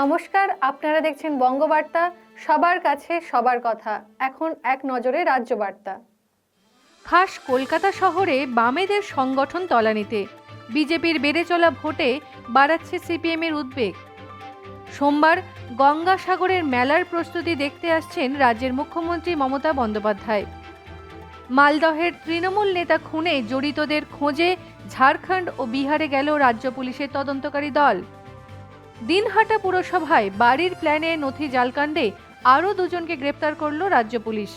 নমস্কার, আপনারা দেখছেন বঙ্গবার্তা। সবার কাছে সবার কথা। এখন এক নজরে রাজ্য বার্তা খাস কলকাতা শহরে বামেদের সংগঠন তলানিতে। বিজেপির বেড়ে চলা ভোটে বাড়াচ্ছে সিপিএমের উদ্বেগ। সোমবার গঙ্গাসাগরের মেলার প্রস্তুতি দেখতে আসছেন রাজ্যের মুখ্যমন্ত্রী মমতা বন্দ্যোপাধ্যায়। মালদহের তৃণমূল নেতা খুনে জড়িতদের খোঁজে ঝাড়খণ্ড ও বিহারে গেল রাজ্য পুলিশের তদন্তকারী দল। দিনহাটা পুরসভায় বাড়ির প্ল্যানে নথি জালকাণ্ডে আরও দুজনকে গ্রেপ্তার করল রাজ্য পুলিশ।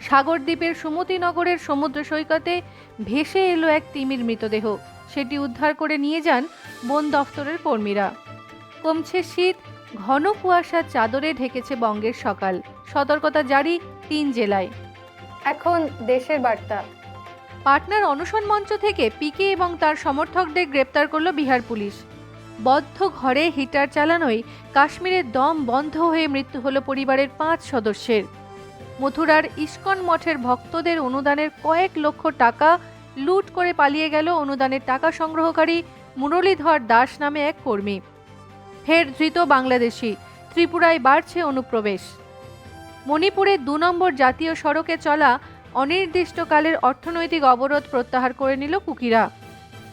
সাগরদ্বীপের সুমতিনগরের সমুদ্র সৈকতে ভেসে এলো এক তিমির মৃতদেহ। সেটি উদ্ধার করে নিয়ে যান বন দফতরের কর্মীরা। কমছে শীত ঘন কুয়াশার চাদরে ঢেকেছে বঙ্গের সকাল। সতর্কতা জারি তিন জেলায়। এখন দেশের বার্তা। পাটনার অনশন মঞ্চ থেকে পিকে এবং তার সমর্থকদের গ্রেপ্তার করল বিহার পুলিশ। বদ্ধ ঘরে হিটার চালানোয় কাশ্মীরের দম বন্ধ হয়ে মৃত্যু হলো পরিবারের পাঁচ সদস্যের। মথুরার ইস্কন মঠের ভক্তদের অনুদানের কয়েক লক্ষ টাকা লুট করে পালিয়ে গেল অনুদানের টাকা সংগ্রহকারী মুরলীধর দাস নামে এক কর্মী। ফের ধৃত বাংলাদেশি, ত্রিপুরায় বাড়ছে অনুপ্রবেশ। মণিপুরে দু নম্বর জাতীয় সড়কে চলা অনির্দিষ্টকালের অর্থনৈতিক অবরোধ প্রত্যাহার করে নিল কুকিরা।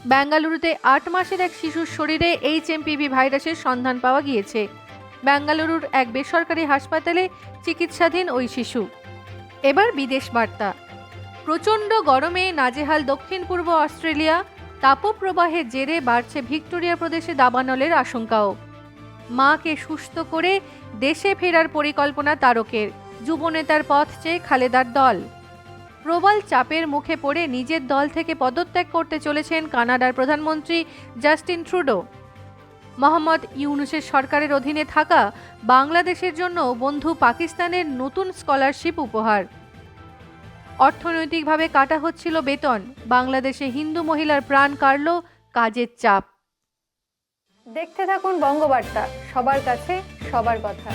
বেঙ্গালুরুতে আট মাসের এক শিশুর শরীরে এইচ এইচএমপিভি ভাইরাসের সন্ধান পাওয়া গিয়েছে। বেঙ্গালুরুর এক বেসরকারি হাসপাতালে চিকিৎসাধীন ওই শিশু। এবার বিদেশ বার্তা। প্রচণ্ড গরমে নাজেহাল দক্ষিণ পূর্ব অস্ট্রেলিয়া তাপপ্রবাহের জেরে বাড়ছে ভিক্টোরিয়া প্রদেশে দাবানলের আশঙ্কাও। মাকে সুস্থ করে দেশে ফেরার পরিকল্পনা তারকের। যুবনেতার পথ চেয়ে খালেদার দল। প্রবল চাপের মুখে পড়ে নিজের দল থেকে পদত্যাগ করতে চলেছেন কানাডার প্রধানমন্ত্রী জাস্টিন ট্রুডো। মোহাম্মদ ইউনুসের সরকারের অধীনে থাকা বাংলাদেশের জন্য বন্ধু পাকিস্তানের নতুন স্কলারশিপ উপহার। অর্থনৈতিকভাবে কাটা হচ্ছিল বেতন। বাংলাদেশে হিন্দু মহিলার প্রাণ কাড়ল কাজের চাপ। দেখতে থাকুন বঙ্গবার্তা, সবার কাছে সবার কথা।